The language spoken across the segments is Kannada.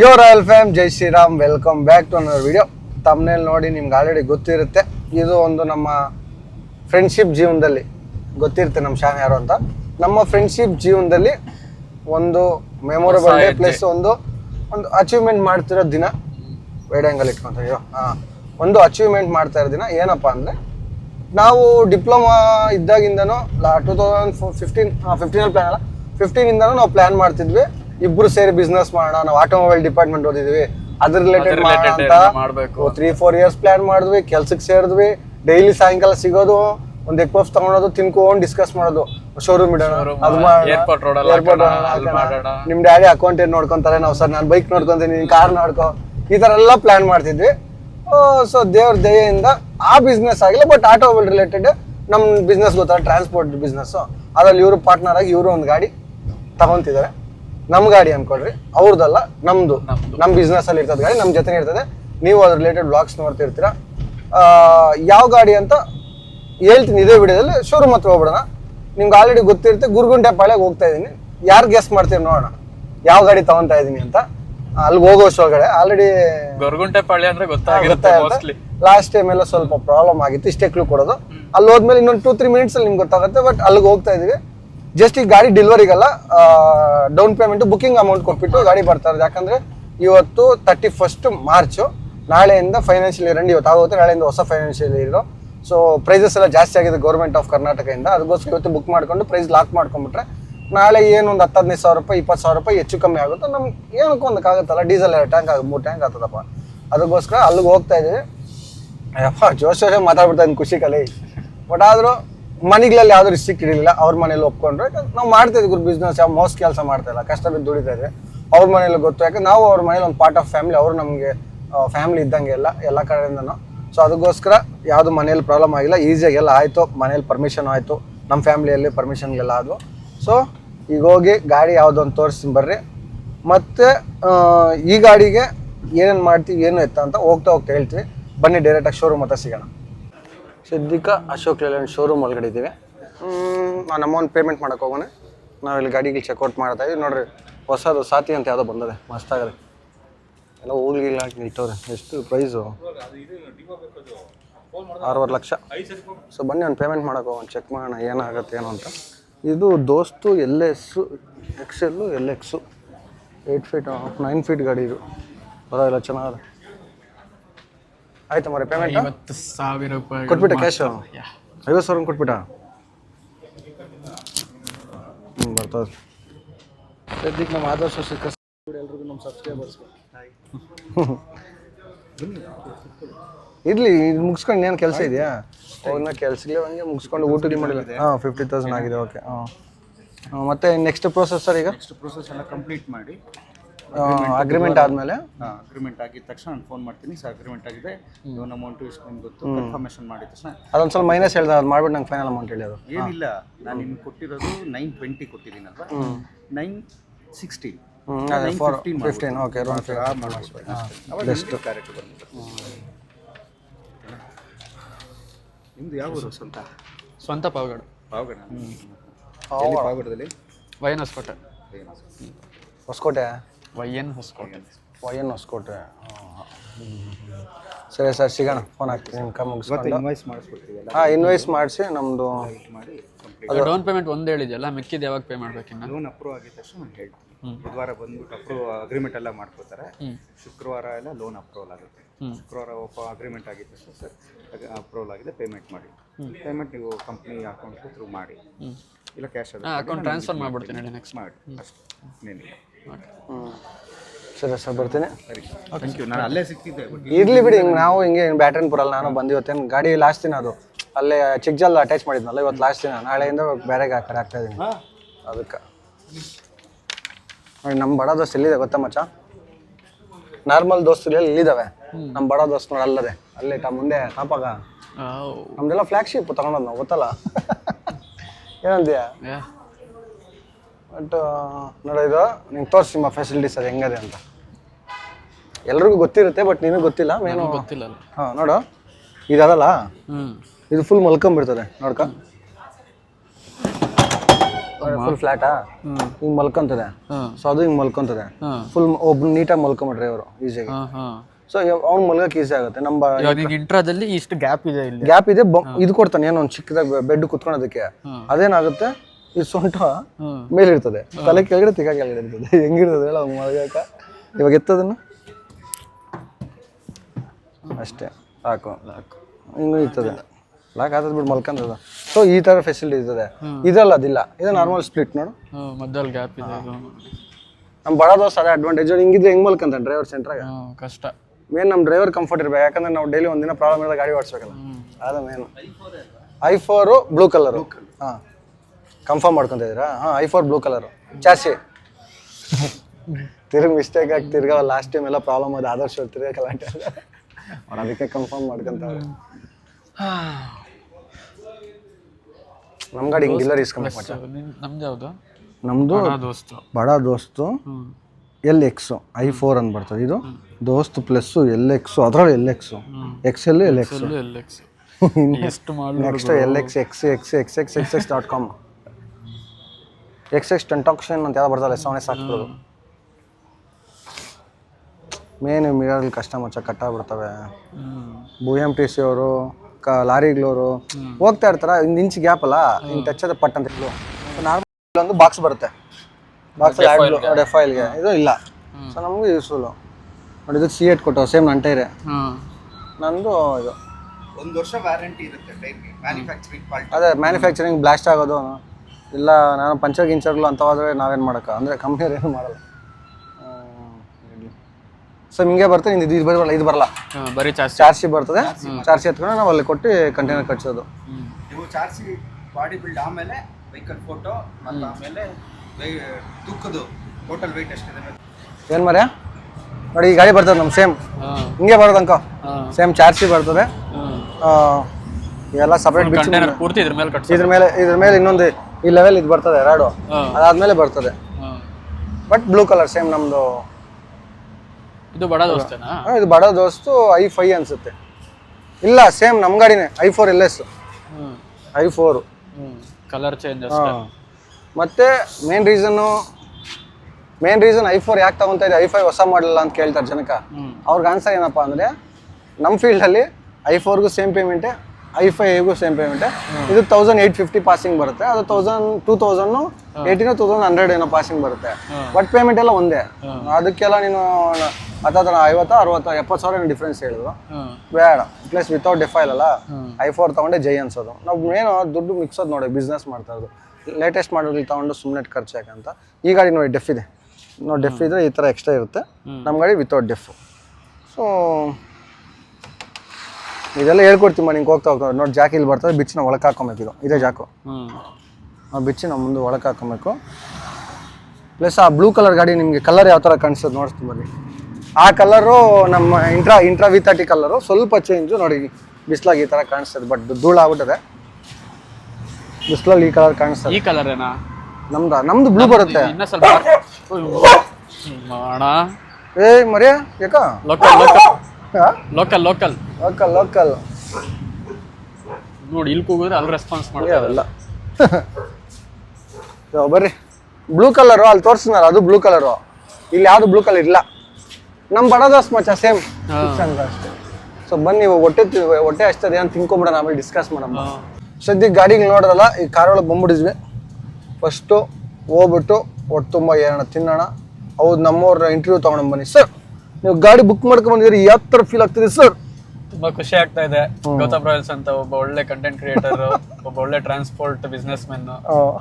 Yo royal fam Jai Shriram welcome back to another video ತಮ್ಮನೇಲಿ ನೋಡಿ ನಿಮ್ಗೆ ಆಲ್ರೆಡಿ ಗೊತ್ತಿರುತ್ತೆ. ಇದು ಒಂದು ನಮ್ಮ ಫ್ರೆಂಡ್ಶಿಪ್ ಜೀವನದಲ್ಲಿ ಗೊತ್ತಿರುತ್ತೆ ನಮ್ಮ ಶಾನ್ ಯಾರು ಅಂತ. ನಮ್ಮ ಫ್ರೆಂಡ್ಶಿಪ್ ಜೀವನದಲ್ಲಿ ಒಂದು ಮೆಮೊರಬಲ್ ಡೇ ಪ್ಲಸ್ ಒಂದು ಒಂದು ಅಚೀವ್ಮೆಂಟ್ ಮಾಡ್ತಿರೋ ದಿನ. ವೈಡ್ ಆಂಗಲ್ ಇಟ್ಕೊಂತ ಅಯ್ಯೋ ಹಾಂ. ಒಂದು ಅಚೀವ್ಮೆಂಟ್ ಮಾಡ್ತಾ ಇರೋ ದಿನ ಏನಪ್ಪ ಅಂದರೆ ನಾವು ಡಿಪ್ಲೊಮಾ ಇದ್ದಾಗಿಂದನೂ ಟೂ ತೌಸಂಡ್ ಫಿಫ್ಟೀನ್ ಫಿಫ್ಟೀನಲ್ಲಿ ಪ್ಲ್ಯಾನ್ ಅಲ್ಲ ಫಿಫ್ಟೀನಿಂದನೂ ನಾವು ಪ್ಲ್ಯಾನ್ ಮಾಡ್ತಿದ್ವಿ. ಇಬ್ಬರು ಸೇರಿ ಬಿಸ್ನೆಸ್ ಮಾಡೋಣ ನಾವು ಆಟೋಮೊಬೈಲ್ ಡಿಪಾರ್ಟ್ಮೆಂಟ್ ಓದಿದ್ವಿ. ಅದ್ರ ರಿಲೇಟೆಡ್ ಮಾಡಬೇಕು. ತ್ರೀ ಫೋರ್ ಇಯರ್ಸ್ ಪ್ಲಾನ್ ಮಾಡಿದ್ವಿ ಕೆಲ್ಸಕ್ಕೆ ಸೇರಿದ್ವಿ. ಡೈಲಿ ಸಾಯಂಕಾಲ ಸಿಗೋದು ಒಂದು ಎಗ್ ಪಫ್ ತಗೊಳೋದು ತಿನ್ಕೊಂಡು ಡಿಸ್ಕಸ್ ಮಾಡೋದು. ಶೋರೂಮ್ ಇಡೋಣ. ನಿಮ್ ಡ್ಯಾಡಿ ಅಕೌಂಟ್ ಏನ್ ನೋಡ್ಕೊಂತಾರೆ? ನಾವು ಸರ್ ನಾನು ಬೈಕ್ ನೋಡ್ಕೊಂತೀನಿ ನೀನ್ ಕಾರ್ ನೋಡ್ಕೊ. ಈ ತರ ಎಲ್ಲ ಪ್ಲಾನ್ ಮಾಡ್ತಿದ್ವಿ. ಸೊ ದೇವ್ರ ದಯೆಯಿಂದ ಆ ಬಿಸ್ನೆಸ್ ಆಗಿಲ್ಲ ಬಟ್ ಆಟೋಮೊಬೈಲ್ ರಿಲೇಟೆಡ್ ನಮ್ ಬಿಸ್ನೆಸ್ ಗೊತ್ತಲ್ಲ ಟ್ರಾನ್ಸ್ಪೋರ್ಟ್ ಬಿಸ್ನೆಸ್ ಅದ್ರಲ್ಲಿ ಇವರು ಪಾರ್ಟ್ನರ್ ಆಗಿ ಇವರು ಒಂದು ಗಾಡಿ ತಗೊಂತಿದ್ದಾರೆ. ನಮ್ ಗಾಡಿ ಅನ್ಕೊಳ್ರಿ ಅವ್ರದ್ದಲ್ಲ ನಮ್ದು. ನಮ್ಮ ನಮ್ ಬಿಸ್ನೆಸ್ ಅಲ್ಲಿ ಇರ್ತದೆ ಗಾಡಿ ನಮ್ ಜೊತೆ ಇರ್ತದೆ. ನೀವು ಅದ್ರ ರಿಲೇಟೆಡ್ ಬ್ಲಾಗ್ಸ್ ನೋಡ್ತಿರ್ತೀರಾ. ಆ, ಯಾವ ಗಾಡಿ ಅಂತ ಹೇಳ್ತೀನಿ ಇದೇ ವಿಡಿಯೋದಲ್ಲಿ ಶೋರೂಮ್ ಹತ್ರ ಹೋಗ್ಬಿಡೋಣ. ನಿಮ್ಗೆ ಆಲ್ರೆಡಿ ಗೊತ್ತಿರುತ್ತೆ ಗುರುಗುಂಟೆ ಪಾಳೆಗೆ ಹೋಗ್ತಾ ಇದ್ದೀನಿ. ಯಾರು ಗೆಸ್ ಮಾಡ್ತೀರಿ ನೋಡೋಣ. ಯಾವ ಗಾಡಿ ತಗೊಂತಾ ಇದ್ದೀನಿ ಅಂತ. ಅಲ್ಲಿಗೆ ಹೋಗೋ ಒಳಗಡೆ ಆಲ್ರೆಡಿ ಗೊರ್ಗುಂಟೆ ಪಾಳ್ಯ ಅಂದ್ರೆ ಗೊತ್ತಾಗಿರುತ್ತೆ ಲಾಸ್ಟ್ ಟೈಮ್ ಎಲ್ಲ ಸ್ವಲ್ಪ ಪ್ರಾಬ್ಲಮ್ ಆಗಿತ್ತು ಇಷ್ಟೇ ಕ್ಲೂ ಕೊಡೋದು. ಅಲ್ಲಿ ಹೋದ್ಮೇಲೆ ಇನ್ನೊಂದು ಟೂ ತ್ರೀ ಮಿನಿಟ್ಸ್ ಅಲ್ಲಿ ನಿಮ್ಗೆ ಗೊತ್ತಾಗುತ್ತೆ ಬಟ್ ಅಲ್ಲಿಗೆ ಹೋಗ್ತಾ ಇದೀವಿ ಜಸ್ಟ್ ಈ ಗಾಡಿ ಡೆಲಿವರಿಗಲ್ಲ ಡೌನ್ ಪೇಮೆಂಟ್ ಬುಕಿಂಗ್ ಅಮೌಂಟ್ ಕೊಟ್ಬಿಟ್ಟು ಗಾಡಿ ಬರ್ತಾರೆ ಯಾಕಂದ್ರೆ ಇವತ್ತು ತರ್ಟಿ ಫಸ್ಟ್ ಮಾರ್ಚು ನಾಳೆಯಿಂದ ಫೈನಾನ್ಷಿಯಲ್ ಇಯರ್ ಇವತ್ತು ಆಗುತ್ತೆ ನಾಳೆಯಿಂದ ಹೊಸ ಫೈನಾನ್ಷಿಯಲ್ ಇಯರ್ ಸೊ ಪ್ರೈಸಸ್ ಎಲ್ಲ ಜಾಸ್ತಿ ಆಗಿದೆ ಗೌರ್ಮೆಂಟ್ ಆಫ್ ಕರ್ನಾಟಕದಿಂದ. ಅದಕ್ಕೋಸ್ಕರ ಇವತ್ತು ಬುಕ್ ಮಾಡ್ಕೊಂಡು ಪ್ರೈಸ್ ಲಾಕ್ ಮಾಡ್ಕೊಂಡ್ಬಿಟ್ರೆ ನಾಳೆ ಏನು ಒಂದು ಹತ್ತು ಹದಿನೈದು ಸಾವಿರ ರೂಪಾಯಿ, ಇಪ್ಪತ್ತು ಸಾವಿರ ರೂಪಾಯಿ ಹೆಚ್ಚು ಕಮ್ಮಿ ಆಗುತ್ತೆ. ನಮ್ಗೆ ಏನಕ್ಕೂ ಒಂದಕ್ಕಾಗುತ್ತಲ್ಲ ಡೀಸೆಲ್ ಎರಡು ಟ್ಯಾಂಕ್ ಆಗುತ್ತೆ, ಮೂರು ಟ್ಯಾಂಕ್ ಆಗ್ತದಪ್ಪ ಅದಕ್ಕೋಸ್ಕರ ಅಲ್ಲಿಗೆ ಹೋಗ್ತಾ ಇದ್ದೀವಿ ಅಯ್ಯಪ್ಪ, ಜೋಶ್ ಜೋಶ್ ಮಾತಾಡ್ಬಿಡ್ತಾ ಇದ್ದೀನಿ ಖುಷಿ ಕಲಿ. ಬಟ್ ಆದರೂ ಮನೆಗಳಲ್ಲಿ ಯಾವ್ದು ರಿಸ್ಟ್ರಿಕ್ಟ್ ಇರಲಿಲ್ಲ, ಅವ್ರ ಮನೇಲಿ ಒಪ್ಕೊಂಡ್ರೆ. ನಾವು ಮಾಡ್ತಾ ಇದ್ವಿ ಬಿಸ್ನೆಸ್ ಯಾವ ಮೋಸ್ಟ್ ಕೆಲಸ ಮಾಡ್ತಾ ಇಲ್ಲ, ಕಷ್ಟ ಬಿದ್ದು ದುಡಿತಾ ಇದ್ರೆ ಅವ್ರ ಮನೇಲಿ ಗೊತ್ತು ಯಾಕೆ ನಾವು ಅವ್ರ ಮನೇಲಿ ಒಂದು ಪಾರ್ಟ್ ಆಫ್ ಫ್ಯಾಮಿಲಿ ಅವರು ನಮಗೆ ಫ್ಯಾಮಿಲಿ ಇದ್ದಂಗೆ ಎಲ್ಲ ಎಲ್ಲ ಕಡೆಯಿಂದನೂ. ಸೊ ಅದಕ್ಕೋಸ್ಕರ ಯಾವುದು ಮನೇಲಿ ಪ್ರಾಬ್ಲಮ್ ಆಗಿಲ್ಲ ಈಸಿಯಾಗಿ ಎಲ್ಲ ಆಯಿತು. ಮನೇಲಿ ಪರ್ಮಿಷನ್ ಆಯಿತು. ನಮ್ಮ ಫ್ಯಾಮಿಲಿಯಲ್ಲಿ ಪರ್ಮಿಷನ್ಗೆಲ್ಲ ಆದವು. ಸೊ ಈಗ ಹೋಗಿ ಗಾಡಿ ಯಾವುದು ಅಂತ ತೋರಿಸ್ತೀನಿ ಬರ್ರಿ. ಮತ್ತು ಈ ಗಾಡಿಗೆ ಏನೇನು ಮಾಡ್ತೀವಿ, ಏನು ಎತ್ತ ಅಂತ ಹೋಗ್ತಾ ಹೋಗ್ತಾ ಹೇಳ್ತೀವಿ. ಬನ್ನಿ ಡೈರೆಕ್ಟಾಗಿ ಶೋರೂಮ್ ಹತ್ರ ಸಿಗೋಣ. ಸದ್ಯಕ್ಕೆ ಅಶೋಕ್ ಲೇಲ್ಯಾಂಡ್ ಶೋರೂಮ್ ಒಳಗಡೆ ಇದ್ದೀವಿ. ನಾನು ಅಮೌಂಟ್ ಪೇಮೆಂಟ್ ಮಾಡೋಕೆ ಹೋಗೋಣ. ನಾವು ಇಲ್ಲಿ ಗಾಡಿಗೆ ಚೆಕ್ಔಟ್ ಮಾಡ್ತಾ ಇದ್ದೀವಿ ನೋಡ್ರಿ, ಹೊಸದು, ಸಾತಿ ಅಂತ ಯಾವುದೋ ಬಂದದೆ ಮಸ್ತಾಗದೆ ಎಲ್ಲ ಹೋಗ್ಲಿಲ್ಲ ಇಟ್ಟವ್ರೆ. ಎಷ್ಟು ಪ್ರೈಸು ಆರೂವರೆ ಲಕ್ಷ. ಸೊ ಬನ್ನಿ ಅವ್ನು ಪೇಮೆಂಟ್ ಮಾಡೋಕೆ ಹೋಗೋಣ. ಚೆಕ್ ಮಾಡೋಣ, ಏನಾಗುತ್ತೆ, ಏನು ಅಂತ. ಇದು ದೋಸ್ತು L S X L L X eight feet nine feet ಗಾಡಿ ಇದು. ಪರವಾಗಿಲ್ಲ, ಚೆನ್ನಾಗಿದೆ. ಆಯ್ತು ಮರೆ ಪೇಮೆಂಟ್ ಐವತ್ತು ಸಾವಿರ ರೂಪಾಯಿ ಕೊಟ್ಬಿಟ್ಟ ಕ್ಯಾಶು ಐವತ್ತು ಸಾವಿರ ಕೊಟ್ಬಿಟ್ಟ ಹ್ಞೂ ಬರ್ತದೆ ಸದ್ಯಕ್ಕೆ ನಮ್ಮ ಆದರ್ಶ ಸಿಕ್ಕ ಎಲ್ರಿಗೂ ನಮ್ಮ ಸಬ್ಸ್ಕ್ರೈಬರ್ಸ್ ಇರ್ಲಿ ಇದು ಮುಗಿಸ್ಕೊಂಡು ಏನು ಕೆಲಸ ಇದೆಯಾ? ಕೆಲಸ ಕೆಲಸಕ್ಕೆ ಹಂಗೆ ಮುಗಿಸ್ಕೊಂಡು ಊಟಕ್ಕೆ ಮಾಡಿಲ್ಲ ಹಾಂ ಫಿಫ್ಟಿ ತೌಸಂಡ್ ಆಗಿದೆ ಓಕೆ ಹಾಂ ಮತ್ತೆ ನೆಕ್ಸ್ಟ್ ಪ್ರೊಸೆಸ್ ಸರ್ ಈಗ? ನೆಕ್ಸ್ಟ್ ಪ್ರೊಸೆಸ್ ಎಲ್ಲ ಕಂಪ್ಲೀಟ್ ಮಾಡಿ. ಅಗ್ರಿಮೆಂಟ್ ಆದಮೇಲೆ? ಅಗ್ರಿಮೆಂಟ್ ಆಗಿದ ತಕ್ಷಣ ನಾನು ಫೋನ್ ಮಾಡ್ತೀನಿ. ಸರ್ ಅಗ್ರಿಮೆಂಟ್ ಆಗಿದೆ. ಲೋನ್ ಅಮೌಂಟ್ ಇಷ್ಟು ನಿಮ್ಗೆ ಗೊತ್ತು? ಕನ್ಫರ್ಮೇಷನ್ ಮಾಡಿದ ತಕ್ಷಣ ಅದೊಂದು ಸ್ವಲ್ಪ ಮೈನಸ್ ಹೇಳ್ದೆ ಅದು ಮಾಡ್ಬಿಟ್ಟು ನಂಗೆ ಫೈನಲ್ ಅಮೌಂಟ್ ಹೇಳಿ ಅದು ಏನಿಲ್ಲ ನಾನು ನಿಮ್ಗೆ ಕೊಟ್ಟಿರೋದು ನೈನ್ ಟ್ವೆಂಟಿ ಕೊಟ್ಟಿದ್ದೀನಲ್ವಾ? ನೈನ್ ಸಿಕ್ಸ್ಟಿ ಫಿಫ್ಟೀನ್ ಓಕೆ ನಿಮ್ದು ಯಾವ ಊರು ಸ್ವಂತ? ಸ್ವಂತ Pavagada. Pavagada ಪಾವಗಡದಲ್ಲಿ? Y N Hosakote? Y N Hosakote. Y N Hosakote. ಸರಿ ಸರ್ ಸಿಗೋಣ. ಫೋನ್ ಹಾಕ್ತೀನಿ. ಇನ್ಕಮ್ ಮುಗಿಸ್ಕೊಂಡು. ಇನ್ವಾಯ್ಸ್ ಹಾಂ ಇನ್ವೈಸ್ ಮಾಡಿಸಿ ನಮ್ಮದು ಮಾಡಿ ಕಂಪ್ಲೀಟ್ ಡೌನ್ ಪೇಮೆಂಟ್ ಒಂದು ಹೇಳಿದೆಯಲ್ಲ ಮಿಕ್ಕಿದ್ದು ಯಾವಾಗ ಪೇ ಮಾಡಬೇಕಿನ್ನ ಲೋನ್ ಅಪ್ರೂವ್ ಆಗಿದ ತಕ್ಷಣ ನಾನು ಹೇಳ್ತೀನಿ. ಬುಧವಾರ ಬಂದ್ಬಿಟ್ಟು ಅಪ್ರೂವ್ ಅಗ್ರಿಮೆಂಟ್ ಎಲ್ಲ ಮಾಡ್ಕೋತಾರೆ ಶುಕ್ರವಾರ ಎಲ್ಲ ಲೋನ್ ಅಪ್ರೂವಲ್ ಆಗುತ್ತೆ. ಶುಕ್ರವಾರ ಒಬ್ಬ ಅಗ್ರಿಮೆಂಟ್ ಆಗಿದ ತಕ್ಷಣ ಸರ್ ಅಪ್ರೂವಲ್ ಆಗಿದೆ ಪೇಮೆಂಟ್ ಮಾಡಿ. ಪೇಮೆಂಟ್ ನೀವು ಕಂಪ್ನಿ ಅಕೌಂಟ್ ಥ್ರೂ ಮಾಡಿ. ಇಲ್ಲ ಕ್ಯಾಶ್ ಅದು ಅಕೌಂಟ್ ಟ್ರಾನ್ಸ್ಫರ್ ಮಾಡ್ಬಿಡ್ತೀನಿ ನೆಕ್ಸ್ಟ್ ಮಾಡಿ. ಅಷ್ಟು. ಸರಿ ಸರ್ ಬರ್ತೀನಿ. ಥ್ಯಾಂಕ್ ಯು ನಾನು ಅಲ್ಲೇ ಸಿಕ್ತಿದ್ದೆ. ಇರ್ಲಿ ಬಿಡಿ ಹಿಂಗೆ ನಾವು ಹಿಂಗೆ ಬ್ಯಾಟ್ರಿನ ಬರಲ್ಲ ನಾನು ಬಂದಿವತ್ತೇನು ಗಾಡಿ ಲಾಸ್ಟ್ ದಿನ ಅದು. ಅಲ್ಲೇ ಚಿಕ್ಕಜಲ್ ಅಟ್ಯಾಚ್ ಮಾಡಿದ್ನಲ್ಲ ಇವತ್ತು ಲಾಸ್ಟ್ ದಿನ. ನಾಳೆಯಿಂದ ಬೇರೆ ಕಡೆ ಆಗ್ತಾ ಇದ್ದೀನಿ ಅದಕ್ಕೆ. ನಮ್ಮ ಬಡ ದೋಸ್ತ್ ಎಲ್ಲಿದೆ ಗೊತ್ತಾ ಮಚ್ಚ? ನಾರ್ಮಲ್ ದೋಸ್ತರು ಎಲ್ಲಿ ಇಲ್ಲಿದ್ದಾವೆ ನಮ್ಮ ಬಡ ದೋಸ್ತ್ ನೋಡಿ ಅಲ್ಲದೆ. ಅಲ್ಲೇ ಟ ಮುಂದೆ ಕಾಪಾಗ ನಮ್ದೆಲ್ಲ ಫ್ಲಾಗ್ಶಿಪ್ ತಗೊಂಡೋದು ನಾವು ಗೊತ್ತಲ್ಲ? ಏನಂತೀಯ ಬಟ್ ನೋಡೋ ಇದು ನಿಂಗೆ ತೋರಿಸಿ ನಿಮ್ಮ ಫೆಸಿಲಿಟೀಸ್ ಅದು ಹೆಂಗದೆ ಅಂತ. ಎಲ್ರಿಗೂ ಗೊತ್ತಿರುತ್ತೆ ಬಟ್ ನಿನಗೆ ಗೊತ್ತಿಲ್ಲ ಮೇನು ಗೊತ್ತಿಲ್ಲ ಹಾಂ ನೋಡು. ಇದಲ್ಲ ಇದು ಫುಲ್ ಮಲ್ಕೊಂಬಿಡ್ತದೆ ನೋಡ್ಕ. ಫುಲ್ ಫ್ಲಾಟಾ ಹಿಂಗೆ ಮಲ್ಕೊಂತದೆ. ಸೊ ಅದು ಹಿಂಗೆ ಮಲ್ಕೊಂತದೆ. ಫುಲ್ ಒಬ್ರು ನೀಟಾಗಿ ಮಲ್ಕೊಂಬಿಟ್ರೆ ಇವರು ಈಸಿಯಾಗಿ ಸೊ ಅವ್ನು ಮಲ್ಗಕ್ಕೆ ಈಸಿ ಆಗುತ್ತೆ. ನಮ್ಮ ಇಂಟ್ರಾದಲ್ಲಿ ಇಷ್ಟು ಗ್ಯಾಪ್ ಇದೆ ಇಲ್ಲಿ. ಗ್ಯಾಪ್ ಇದೆ ಇದು ಕೊಡ್ತಾನೆ ಏನೋ ಒಂದು ಚಿಕ್ಕದಾಗ ಬೆಡ್ ಕುತ್ಕೊಳೋದಕ್ಕೆ. ಅದೇನಾಗುತ್ತೆ? ಈ ಸೊಂಟ. ಮೇಲಿರ್ತದೆ. ತಲೆ ಕೆಳಗಡೆ ತಿಕ್ಕ ಕೆಳಗಡೆ ಇರ್ತದೆ ಹೆಂಗಿರ್ತದೆ ಹೇಳ ಮಲ್ಗಾಕ. ಇವಾಗ ಎತ್ತದನ್ನು? ಅಷ್ಟೇ. ಸಾಕು ಹಿಂಗೂ ಇರ್ತದೆ. ಲಾಕ್ ಆತದ ಬಿಟ್ಟು ಮಲ್ಕಂತದ ಸೊ ಈ ಥರ ಫೆಸಿಲಿಟಿ ಇರ್ತದೆ. ಇದಲ್ಲ ಅದಿಲ್ಲ. ಇದು ನಾರ್ಮಲ್ ಸ್ಪ್ಲಿಟ್ ನೋಡು. ಮಧ್ಯದಲ್ಲಿ ಗ್ಯಾಪ್ ಇದು. ನಮ್ಮ ಬಡ ದೋಸ್ತ ಅದೇ ಅಡ್ವಾಂಟೇಜ್ ಹಿಂಗಿದ್ರೆ ಹೆಂಗ್ ಮಲ್ಕಂತ ಡ್ರೈವರ್ ಸೆಂಟ್ರಾಗ ಕಷ್ಟ. ಮೇನ್ ನಮ್ಮ ಡ್ರೈವರ್ ಕಂಫರ್ಟ್ ಇರ್ಬೇಕು. ಯಾಕಂದ್ರೆ ನಾವು ಡೈಲಿ ಒಂದಿನ ಪ್ರಾಬ್ಲಮ್ ಇರೋದ ಗಾಡಿ ಓಡಿಸ್ಬೇಕಲ್ಲ. ಅದ main I four blue colour ಹಾಂ. ಕನ್ಫರ್ಮ್ ಮಾಡ್ಕೊಂತ ಇದೀರಾ ಹಾಂ I four blue colour chassis ತಿರುಗಿ ಮಿಸ್ಟೇಕ್ ಆಗಿ ತಿರ್ಗಾ ಲಾಸ್ಟ್ ಟೈಮ್ ಎಲ್ಲ ಪ್ರಾಬ್ಲಮ್ ಅದು ಆದರ್ಶ ತಿರ್ಗಾ ಕಲಾಟ ಅವ್ರು ಅದಕ್ಕೆ ಕನ್ಫರ್ಮ್ ಮಾಡ್ಕೊಂತಾರೆ ನಮ್ಮ ಗಾಡಿ ಹಿಂಗಿಲ್ಲ ಮಚ್ಚ ನಮ್ದು ಯಾವುದು? ನಮ್ಮದು Dost. Bada Dost L X I four ಅಂತ ಬರ್ತದೆ. ಇದು ದೋಸ್ತ್ ಪ್ಲಸ್ಸು ಎಲ್ ಎಕ್ಸು ಅದರಲ್ಲಿ L X X L L X L ಎಷ್ಟು next X X X X X X dot com X X ಟೆಂಟಾಕ್ಷನ್ ಅಂತ ಯಾವ್ದು ಬರ್ತಲ್ಲ ಎಸ್ ಹಾಕ್ಬೋದು ಮೇನ್ ಮಿರರ್ ಕಸ್ಟಮರ್ ಚ ಕಟ್ಟಾಗ್ಬಿಡ್ತವೆ ಬು ಎಂ ಟಿ ಸಿ ಅವರು ಕ ಲಾರಿಗಳವರು ಹೋಗ್ತಾ ಇರ್ತಾರ ಇನ್ ಇಂಚ್ ಗ್ಯಾಪ್ ಅಲ್ಲ ಇನ್ ಟಚ್ ಅದ ಪಟ್ ಅಂತ ನಾರ್ಮಲ್ ಒಂದು ಬಾಕ್ಸ್ ಬರುತ್ತೆ. ಬಾಕ್ಸ್ ಎಫ್ಗೆ. ಇದು ಇಲ್ಲ. ಸೊ ನಮಗೂ ಯೂಸ್ಫುಲ್ಲು ನೋಡಿ ಇದಕ್ಕೆ ಸಿ ಏಟ್ ಕೊಟ್ಟು ಸೇಮ್ ನನ್ನ ಟೈರೆ. ನಂದು ಇದು. ಒಂದು ವರ್ಷ ವ್ಯಾರಂಟಿ ಇರುತ್ತೆ ಟೈರ್ಗೆ ಮ್ಯಾನುಫ್ಯಾಕ್ಚರಿಂಗ್ ಫಾಲ್ಟ್ ಅದೇ ಮ್ಯಾನುಫ್ಯಾಕ್ಚರಿಂಗ್ ಬ್ಲಾಸ್ಟ್ ಆಗೋದು. ಇಲ್ಲ ನಾನು ಪಂಚರ್ ಗಿಂಚರ್ಗಳು ಅಂತವಾದ್ರೆ ನಾವೇನು ಮಾಡೋಕ್ಕ? ಅಂದರೆ ಕಂಪ್ನಿಯವ್ರು ಏನು ಮಾಡಲ್ಲ. ಸೊ ಹಿಂಗೆ ಬರ್ತದೆ ಇದು ಇದು ಬರಲ್ಲ ಇದು ಬರಲ್ಲ. ಬರೀ ಚಾರ್ಜ್ ಚಾರ್ಜ್ ಬರ್ತದೆ. ಚಾರ್ಜಿ ಎತ್ಕೊಂಡು ನಾವು ಅಲ್ಲಿ ಕೊಟ್ಟು ಕಂಟೈನರ್ ಕಟ್ಸೋದು. ನೀವು ಚಾರ್ಜಿ ಬಾಡಿ ಬಿಲ್ಡ್ ಆಮೇಲೆ ವೆಹಿಕಲ್ ಫೋಟೋ ಮತ್ತು ಆಮೇಲೆ ತೂಕದು ಟೋಟಲ್ ವೆಯ್ಟ್ ಎಷ್ಟಿದೆ ಏನು ಮರ್ಯ? ನೋಡಿ ಈ ಗಾಡಿ ಬರ್ತದೆ ನಮ್ಮ ಸೇಮ್ ಹಿಂಗೆ ಬರೋದು ಅಂಕ. ಸೇಮ್ ಚಾರ್ಜಿ ಬರ್ತದೆ. ಇವೆಲ್ಲ ಸಪ್ರೇಟ್ ಬಿಚ್ಚು ಕಂಟೈನರ್ ಪೂರ್ತಿ ಇದ್ರ ಮೇಲೆ ಇದ್ರ ಮೇಲೆ ಇದ್ರ ಮೇಲೆ ಇನ್ನೊಂದು ಈ ಲೆವೆಲ್ ಇದು ಬರ್ತದೆ ಎರಡು ಹಾಂ. ಅದಾದ್ಮೇಲೆ ಬರ್ತದೆ. ಬಟ್ ಬ್ಲೂ ಕಲರ್ ಸೇಮ್ ನಮ್ಮದು ಇದು ಬಡ ದೋಸ್ತೇನಾ? ಇದು ಬಡ ದೋಸ್ತು ಐ ಫೈ ಅನ್ಸುತ್ತೆ. ಇಲ್ಲ ಸೇಮ್ ನಮ್ಮ ಗಾಡಿನೇ I four L S I four colour change ಅಷ್ಟೇ. ಮತ್ತೆ main reason main reason I four ಯಾಕೆ ತಗೊಂತ ಇದೆ ಐ ಫೈ ಹೊಸ ಮಾಡಲ್ಲ ಅಂತ ಕೇಳ್ತಾರೆ ಜನಕ್ಕೆ ಹ್ಞೂ ಅವ್ರಿಗೆ ಆನ್ಸರ್ ಏನಪ್ಪ ಅಂದರೆ ನಮ್ಮ ಫೀಲ್ಡಲ್ಲಿ ಐ ಫೋರ್ಗೂ ಸೇಮ್ ಪೇಮೆಂಟೆ ಐ ಹೇಗೂ ಸೇಮ್ ಪೇಮೆಂಟ್ ಇದು ತೌಸಂಡ್ ಏಯ್ಟ್ ಫಿಫ್ಟಿ ಪಾಸಿಂಗ್ ಬರುತ್ತೆ. ಅದು ತೌಸಂಡ್ ಟೂ ತೌಸಂಡ್ ಏಯ್ಟೀನೋ ತೌಸಂಡ್ ಹಂಡ್ರೆಡ್ ಏನೋ ಪಾಸಿಂಗ್ ಬರುತ್ತೆ. ಬಟ್ ಪೇಮೆಂಟ್ ಎಲ್ಲ ಒಂದೇ. ಅದಕ್ಕೆಲ್ಲ ನೀನು ಹತ್ತತ್ರ ಐವತ್ತು ಅರವತ್ತು ಎಪ್ಪತ್ತು ಸಾವಿರ ಡಿಫ್ರೆನ್ಸ್ ಹೇಳಿದ್ರು. ಬೇಡ. ಪ್ಲಸ್ ವಿತೌಟ್ ಡಿಫೈಲ್ ಅಲ್ಲ. ಐ ಫೋರ್ ತಗೊಂಡೆ ಜೈ ಅನ್ಸೋದು. ನಾವು ಮೇನು ದುಡ್ಡು ಮಿಕ್ಸೋದು ನೋಡಿ ಬಿಸ್ನೆಸ್ ಮಾಡ್ತಾ ಇರೋದು. ಲೇಟೆಸ್ಟ್ ಮಾಡೋದ್ರಲ್ಲಿ ತಗೊಂಡು ಸುಮ್ಮನೆ ಖರ್ಚು ಯಾಕಂತ. ಈ ಗಾಡಿ ನೋಡಿ ಡೆಫ್ ಇದೆ. ನೋಡಿ ಡೆಫ್ ಇದ್ರೆ ಈ ಥರ ಎಕ್ಸ್ಟ್ರಾ ಇರುತ್ತೆ. ನಮ್ಮ ಗಾಡಿ ವಿತೌಟ್ ಡೆಫ್ ಸೊ ಇದೆಲ್ಲ ಹೇಳ್ಕೊಡ್ತೀವಿ ನಿಂಗೆ ಹೋಗ್ತಾ ಹೋಗ್ತಾ. ನೋಡಿ ಜಾಕ್ ಇಲ್ಲಿ ಬರ್ತದೆ ಬಿಚ್ಚಿನ ಒಳಕ್ಕೆ ಹಾಕೊಬೇಕು ಇದು. ಇದೇ ಜಾಕು. ಹ್ಞೂ ನಾವು ಬಿಚ್ಚಿ ನಾವು ಮುಂದೆ ಒಳಕ್ಕೆ ಹಾಕೊಬೇಕು. ಪ್ಲಸ್ ಆ ಬ್ಲೂ ಕಲರ್ ಗಾಡಿ ನಿಮಗೆ ಕಲರ್ ಯಾವ ಥರ ಕಾಣಿಸ್ತದೆ ನೋಡ್ತೀನಿ ಬರ್ರಿ. ಆ ಕಲರು ನಮ್ಮ intra intra V thirty colour ಸ್ವಲ್ಪ ಚೇಂಜು ನೋಡಿ ಬಿಸ್ಲಾಗಿ ಈ ಥರ ಕಾಣಿಸ್ತದೆ ಬಟ್ ಧೂಳು ಆಗ್ಬಿಟ್ಟದೆ. ಬಿಸ್ಲಲ್ಲಿ ಈ ಕಲರ್ ಕಾಣಿಸ್ತದೆ ಈ ಕಲರ್ ಏನಾ? ನಮ್ದು? ನಮ್ದು ಬ್ಲೂ ಬರುತ್ತೆ. ಇನ್ನ ಸ್ವಲ್ಪ ಏ ಮರಿಯಾ ಯಾಕ? ಲೋಕಲ್ ಲೋಕಲ್ ಲೋಕಲ್ ಲೋಕಲ್ ನೋಡಿ ಇಲ್ಲಿ ಕೂಗಿದ್ರೆ ಅಲ್ಲಿ ರೆಸ್ಪಾನ್ಸ್ ಮಾಡಿ ಅವೆಲ್ಲ ಬರ್ರಿ. ಬ್ಲೂ ಕಲರು ಅಲ್ಲಿ ತೋರಿಸ್ನಲ್ಲ ಅದು ಬ್ಲೂ ಕಲರು ಇಲ್ಲಿ ಯಾವುದು ಬ್ಲೂ ಕಲರ್ ಇಲ್ಲ. ನಮ್ಮ ಬಡದಾಸ್ ಮಚ್ಚ ಸೇಮ್ ಅಷ್ಟೇ. ಸೊ ಬನ್ನಿ ಹೊಟ್ಟೆ ಹೊಟ್ಟೆ ಅಷ್ಟದೆ ಅಂತ ತಿನ್ಕೊಂಬಿಡೋಣ ಆಮೇಲೆ ಡಿಸ್ಕಸ್ ಮಾಡೋಣ. ಸದ್ಯಕ್ಕೆ ಗಾಡಿಗೆ ನೋಡೋದಲ್ಲ ಈ ಕಾರ್ ಒಳಗೆ ಬಂದ್ಬಿಡಿದ್ವಿ. ಫಸ್ಟು ಹೋಗ್ಬಿಟ್ಟು ಹೊಟ್ಟೆ ತುಂಬ ಏನೋ ತಿನ್ನೋಣ. ಹೌದು ನಮ್ಮವ್ರ ಇಂಟರ್ವ್ಯೂ ತೊಗೊಂಡು ಬನ್ನಿ ಸರ್ ನೀವು ಗಾಡಿ ಬುಕ್ ಮಾಡ್ಕೊಂಡ್ ಬಂದಿದ್ರೆ ಯಾವ ತರ ಫೀಲ್ ಆಗ್ತಿದೆ ಸರ್ ತುಂಬಾ ಖುಷಿ ಆಗ್ತಾ ಇದೆ. ಗೌತಮ್ ರಾಯಲ್ಸ್ ಅಂತ ಒಬ್ಬ ಒಳ್ಳೆ ಕಂಟೆಂಟ್ ಕ್ರಿಯೇಟರ್ ಒಬ್ಬ ಒಳ್ಳೆ ಟ್ರಾನ್ಸ್ಪೋರ್ಟ್ ಬಿಸ್ನೆಸ್ ಮೆನ್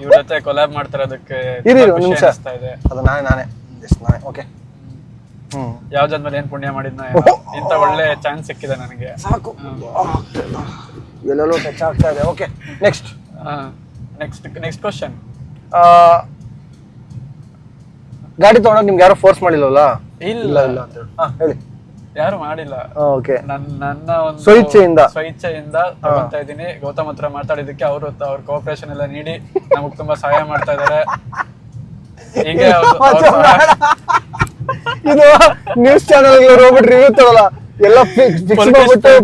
ಇವ್ರ ಜೊತೆ ಕೊಲಾಬ್ ಮಾಡ್ತಾರೆ ಅದಕ್ಕೆ ಇರಿ, ನಿಮಿಷ. ಅನಿಸ್ತಾ ಇದೆ. ಅದು ನಾನೇ ನಾನೇ. ಜಸ್ಟ್ ನಾನೇ. Okay hmm. ಯಾವ ಜನ್ಮದಲ್ಲಿ ಏನ್ ಪುಣ್ಯ ಮಾಡಿದ್ನ ಇಂತ ಒಳ್ಳೆ ಚಾನ್ಸ್ ಸಿಕ್ಕಿದೆ ನನಗೆ. ಸಾಕು. ಎಲ್ಲೆಲ್ಲೋ ಟಚ್ ಆಗ್ತಾ ಇದೆ. Okay next next next question ಗಾಡಿ ತಗೊಂಡಾಗ ನಿಮ್ಗೆ ಯಾರು ಫೋರ್ಸ್ ಮಾಡಿಲ್ವಲ್ಲ ಇಲ್ಲ. ಇಲ್ಲ ಅಂತ ಹೇಳಿ. ಯಾರು ಮಾಡಿಲ್ಲ. ಓಕೆ. ನನ್ ನನ್ನ ಒಂದು ಸ್ವಇಚ್ಛೆಯಿಂದ. ಸ್ವಇಚ್ಛೆಯಿಂದ ತಗೊಂತಾ ಇದ್ದೀನಿ. ಗೌತಮ್ ಹತ್ರ ಮಾತಾಡಿದಕ್ಕೆ ಅವರು ಅವ್ರ ಕೋಆಪರೇಷನ್ ಎಲ್ಲ ನೀಡಿ. ನಮಗ್ ತುಂಬಾ ಸಹಾಯ ಮಾಡ್ತಾ ಇದಾರೆ. ಹೀಗೆ ಇದು ನ್ಯೂಸ್ ಚಾನೆಲ್ ಹೋಗ್ಬಿಟ್ಟು ರಿವ್ಯೂ ತಗೊಲ್ಲ ಎಲ್ಲ ಫಿಕ್ಸ್ ಮಾಡ್ಬಿಟ್ಟು.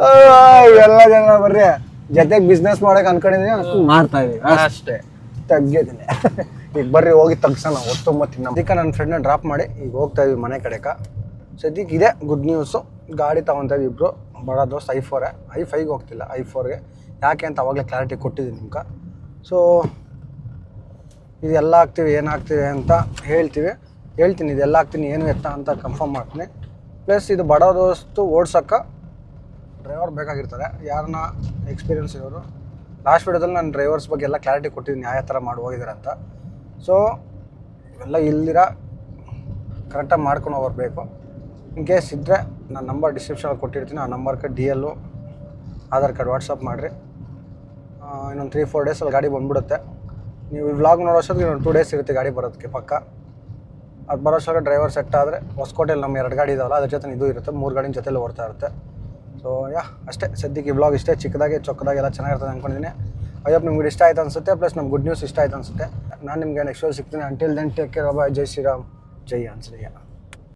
ಆ, ಎಲ್ಲ ಜನ ಬರ್ರಿ. ಜೊತೆಗೆ ಬಿಸ್ನೆಸ್ ಮಾಡಕ್ ಅನ್ಕೊಂಡಿದೀನಿ ಮಾಡ್ತಾ ಇದೀವಿ ಅಷ್ಟೇ. ತಗ್ಗಿದ್ದೀನಿ. ಈಗ ಬರ್ರಿ, ಹೋಗಿ ತಗ್ಸೋಣ ಹೊತ್ತು ಮತ್ತೆ ಅದಕ್ಕೆ ನನ್ನ ಫ್ರೆಂಡ್ನ ಡ್ರಾಪ್ ಮಾಡಿ, ಈಗ ಹೋಗ್ತಾ ಇದೀವಿ ಮನೆ ಕಡೆಕ. ಸದ್ಯಕ್ಕೆ ಇದೆ ಗುಡ್ ನ್ಯೂಸು ಗಾಡಿ ತಗೊತಾ ಇಬ್ಬರು ಬಡ ದೋಸ್ತ್ ಐ ಫೋರೇ ಐ ಫೈವ್ಗೆ ಹೋಗ್ತಿಲ್ಲ, ಐ ಫೋರ್ಗೆ ಯಾಕೆ ಅಂತ ಅವಾಗಲೇ ಕ್ಲಾರಿಟಿ ಕೊಟ್ಟಿದ್ದೀನಿ ನಿಮ್ಗೆ. ಸೊ ಇದೆಲ್ಲ ಹಾಕ್ತೀವಿ ಏನು ಅಂತ ಹೇಳ್ತೀವಿ. ಹೇಳ್ತೀನಿ ಇದೆಲ್ಲ ಹಾಕ್ತೀನಿ ಏನು ಎತ್ತ ಅಂತ ಕನ್ಫರ್ಮ್ ಮಾಡ್ತೀನಿ. ಪ್ಲಸ್ ಇದು ಬಡ ದೋಸ್ತು ಓಡ್ಸೋಕ್ಕೆ ಡ್ರೈವರ್ ಬೇಕಾಗಿರ್ತಾರೆ. ಯಾರನ್ನ ಎಕ್ಸ್ಪೀರಿಯನ್ಸ್ ಇರೋರು. ಲಾಸ್ಟ್ ವಿಡಿಯೋದಲ್ಲಿ ನಾನು ಡ್ರೈವರ್ಸ್ ಬಗ್ಗೆ ಎಲ್ಲ ಕ್ಲಾರಿಟಿ ಕೊಟ್ಟಿದ್ದೀನಿ, ಯಾವ ಥರ ಮಾಡಿ ಹೋಗಿದ್ದಾರೆ ಅಂತ. ಸೊ ಎಲ್ಲ ಇಲ್ದಿರ ಕರೆಕ್ಟಾಗಿ ಮಾಡ್ಕೊಂಡು ಹೋಗಬೇಕು. ಇನ್ ಕೇಸ್ ಇದ್ದರೆ ನಾನು ನಂಬರ್ ಡಿಸ್ಕ್ರಿಪ್ಷನಲ್ಲಿ ಕೊಟ್ಟಿರ್ತೀನಿ. ಆ ನಂಬರ್ಗೆ ಡಿ ಎಲ್ಲು ಆಧಾರ್ ಕಾರ್ಡ್ ವಾಟ್ಸಪ್ ಮಾಡಿರಿ. ಇನ್ನೊಂದು ತ್ರೀ ಫೋರ್ ಡೇಸಲ್ಲಿ ಗಾಡಿ ಬಂದುಬಿಡುತ್ತೆ. ನೀವು ಈ ವ್ಲಾಗ್ ನೋಡೋ ಅಷ್ಟೊತ್ತಿಗೆ ಇನ್ನೊಂದು ಟೂ ಡೇಸ್ ಇರುತ್ತೆ ಗಾಡಿ ಬರೋದಕ್ಕೆ ಪಕ್ಕ. ಅದು ಬರೋಷ್ಟೊಳಗೆ ಡ್ರೈವರ್ ಸೆಟ್ ಆದರೆ, ಹೊಸಕೋಟೆಯಲ್ಲಿ ನಮ್ಮ ಎರಡು ಗಾಡಿ ಇದಾವಲ್ಲ, ಅದ್ರ ಜೊತೆ ಇದು ಇರುತ್ತೆ. ಮೂರು ಗಾಡಿನ ಜೊತೆಲಿ ಓಡ್ತಾ ಇರುತ್ತೆ. ಸೊ ಯಾ, ಅಷ್ಟೇ. ಸದ್ಯಕ್ಕೆ ಈ ವ್ಲಾಗ್ ಇಷ್ಟೇ. ಚಿಕ್ಕದಾಗಿ ಚೊಕ್ಕದಾಗೆಲ್ಲ ಚೆನ್ನಾಗಿರ್ತದೆ ಅಂದ್ಕೊಂಡಿದ್ದೀನಿ ಅಯ್ಯಪ್ಪ ನಿಮ್ಗೆ ಇಷ್ಟ ಆಯ್ತು ಅನ್ಸುತ್ತೆ. ಪ್ಲಸ್ ನಮ್ಮ ಗುಡ್ ನ್ಯೂಸ್ ಇಷ್ಟ ಆಯ್ತು ಅನ್ಸುತ್ತೆ. ನಾನು ನಿಮಗೆ ನೆಕ್ಸ್ಟ್ ಸಿಗ್ತೀನಿ until then take care bye ಜೈ ಶ್ರೀರಾಮ್ ಜೈ ಆಂಜನೇಯ